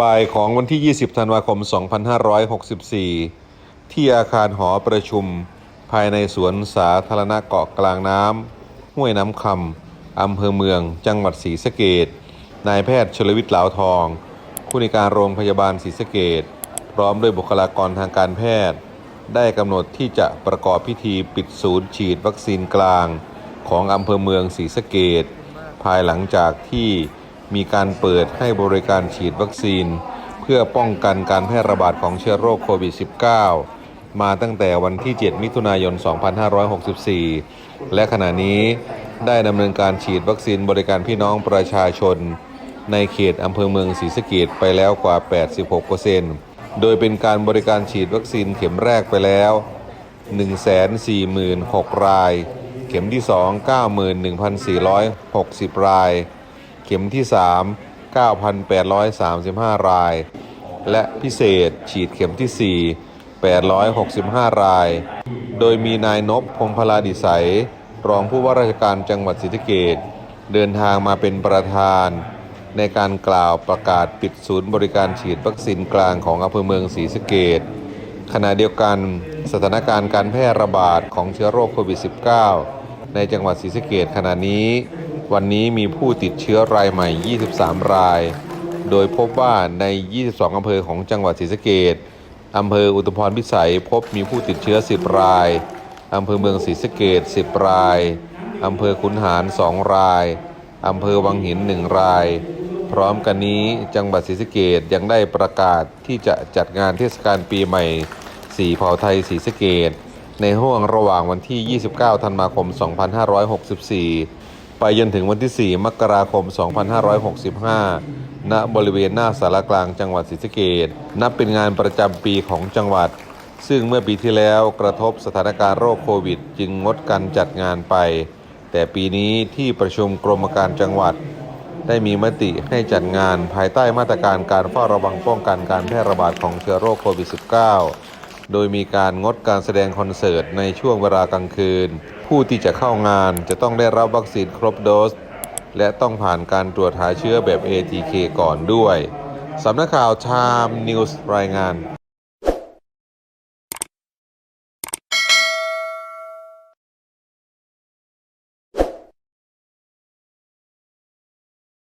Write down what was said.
บ่ายของวันที่ 20 ธันวาคม 2564 ที่อาคารหอประชุม ภายในสวนสาธารณะเกาะกลางน้ำห้วยน้ำคำอำเภอเมือง จังหวัดศรีสะเกดนายแพทย์ชลวิทย์เหลาทอง ผู้ในการโรงพยาบาลศรีสะเกดพร้อมด้วยบุคลากรทางการแพทย์ ได้กำหนดที่จะประกอบพิธีปิดศูนย์ฉีดวัคซีนกลาง ของอำเภอเมืองศรีสะเกดภายหลังจากที่ มีการเปิดให้บริการฉีดวัคซีน เพื่อป้องกันการแพร่ระบาดของเชื้อโรคโควิด -19 มาตั้งแต่วันที่ 7 มิถุนายน 2564 และขณะนี้ได้ดำเนินการฉีดวัคซีนบริการพี่น้องประชาชน ในเขตอำเภอเมืองศรีสะเกดไปแล้วกว่า 86%โดยเป็นการบริการฉีดวัคซีนเข็มแรกไปแล้ว 146,000ราย เข็มที่ 2 91,460 ราย เข็มที่ 3 9,835 ราย และพิเศษฉีดเข็มที่ 4 865 ราย โดยมีนายนพพงพลาดิสัย รองผู้ว่าราชการจังหวัดศรีสะเกดเดินทางมาเป็นประธาน ในการกล่าวประกาศปิดศูนย์บริการฉีดวัคซีนกลางของอำเภอเมืองศรีสะเกดขณะเดียวกันสถานการณ์การแพร่ระบาดของเชื้อโรคโควิด -19 ในจังหวัดศรีสะเกดขณะนี้ วันนี้มีผู้ติดเชื้อรายใหม่ 23 ราย โดยพบว่าใน 22 อำเภอของจังหวัดศรีสะเกดอำเภออุตุพรพิสัยพบมีผู้ติดเชื้อ 10 ราย อำเภอเมืองศรีสะเกด10 ราย อำเภอขุนหาร 2 ราย อำเภอวังหิน 1 ราย พร้อมกันนี้จังหวัดศรีสะเกดยังได้ประกาศที่จะจัดงานเทศกาลปีใหม่สีเผ่าไทยศรีสะเกดในห่วงระหว่างวันที่ 29 ธันวาคม 2564 ไปจนถึงวันที่ 4 มกราคม 2565 ณ บริเวณหน้าสารกลางจังหวัดศรีสะเกดนับเป็นงานประจำปีของจังหวัด ซึ่งเมื่อปีที่แล้วกระทบสถานการณ์โรคโควิด จึงงดการจัดงานไป แต่ปีนี้ที่ประชุมกรมการจังหวัด ได้มีมติให้จัดงานภายใต้มาตรการการเฝ้าระวังป้องกันการแพร่ระบาดของเชื้อโรคโควิด -19 โดยมีการงดการแสดงคอนเสิร์ตในช่วงเวลากลางคืน ผู้ที่จะเข้างานจะต้องได้รับวัคซีนครบโดส และต้องผ่านการตรวจหาเชื้อแบบ ATK ก่อนด้วย สำนักข่าว Time News รายงาน